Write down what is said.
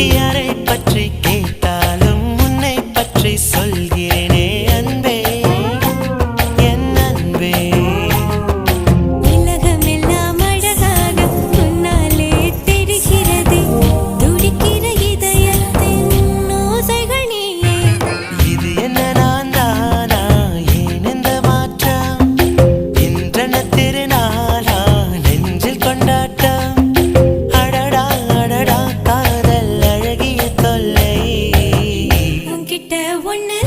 யாரை பற்றி bueno.